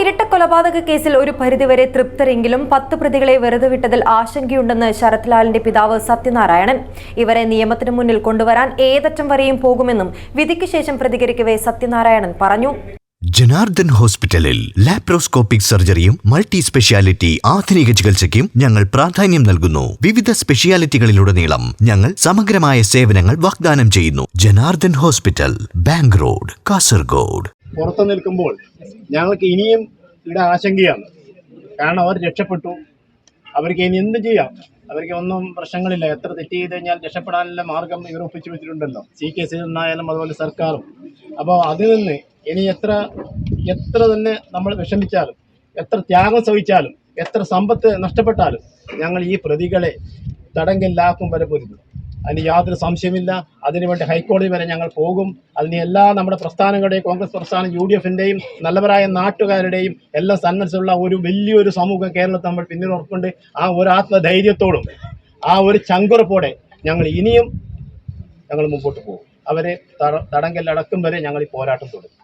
ഇരട്ട കൊലപാതക കേസിൽ ഒരു പരിധിവരെ തൃപ്തരെങ്കിലും പത്ത് പ്രതികളെ വെറുതെ വിട്ടതിൽ ആശങ്കയുണ്ടെന്ന് ശരത്ലാലിന്റെ പിതാവ് സത്യനാരായണൻ. ഇവരെ നിയമത്തിന് മുന്നിൽ കൊണ്ടുവരാൻ ഏതറ്റം വരെയും പോകുമെന്നും വിധിക്ക് ശേഷം പ്രതികരിക്കവേ സത്യനാരായണൻ പറഞ്ഞു. ജനാർദ്ദൻ ഹോസ്പിറ്റലിൽ ലാപ്രോസ്കോപ്പിക് സർജറിയും മൾട്ടി സ്പെഷ്യാലിറ്റി ആധുനിക ചികിത്സയ്ക്കും ഞങ്ങൾ പ്രാധാന്യം നൽകുന്നു. വിവിധ സ്പെഷ്യാലിറ്റികളിലുടനീളം ഞങ്ങൾ സമഗ്രമായ സേവനങ്ങൾ വാഗ്ദാനം ചെയ്യുന്നു. Janardhan hospital bank road Kasaragod. പുറത്തു നിൽക്കുമ്പോൾ ഞങ്ങൾക്ക് ഇനിയും ഇവിടെ ആശങ്കയാണ്. കാരണം അവർ രക്ഷപ്പെട്ടു. അവർക്ക് ഇനി എന്ത് ചെയ്യാം? അവർക്ക് ഒന്നും പ്രശ്നങ്ങളില്ല. എത്ര തെറ്റ് ചെയ്ത് കഴിഞ്ഞാൽ രക്ഷപ്പെടാനുള്ള മാർഗം ഇവർ ഒപ്പിച്ചു വെച്ചിട്ടുണ്ടല്ലോ. സി കെ സി നിന്നായാലും അതുപോലെ സർക്കാരും. അപ്പോൾ അതിൽ നിന്ന് ഇനി എത്ര എത്ര തന്നെ നമ്മൾ വിഷമിച്ചാലും എത്ര ത്യാഗം സഹിച്ചാലും എത്ര സമ്പത്ത് നഷ്ടപ്പെട്ടാലും ഞങ്ങൾ ഈ പ്രതികളെ തടങ്കലിലാക്കും വരെ പൊരുതും. അതിന് യാതൊരു സംശയമില്ല അതിനുവേണ്ടി ഹൈക്കോടതി വരെ ഞങ്ങൾ പോകും. അതിന് എല്ലാ നമ്മുടെ പ്രസ്ഥാനങ്ങളുടെയും കോൺഗ്രസ് പ്രസ്ഥാനം യു ഡി എഫിന്റെയും നല്ലവരായ നാട്ടുകാരുടെയും എല്ലാം സന്നദ്ധമുള്ള ഒരു വലിയൊരു സമൂഹം കേരളത്തിൽ നമ്മൾ പിന്നിൽ ഉറപ്പുണ്ട് ആ ഒരു ആത്മധൈര്യത്തോടും ആ ഒരു ചങ്കുറപ്പോടെ ഞങ്ങൾ ഇനിയും ഞങ്ങൾ മുമ്പോട്ട് പോകും. അവരെ തട അടക്കും വരെ ഞങ്ങൾ ഈ പോരാട്ടം തുടരും.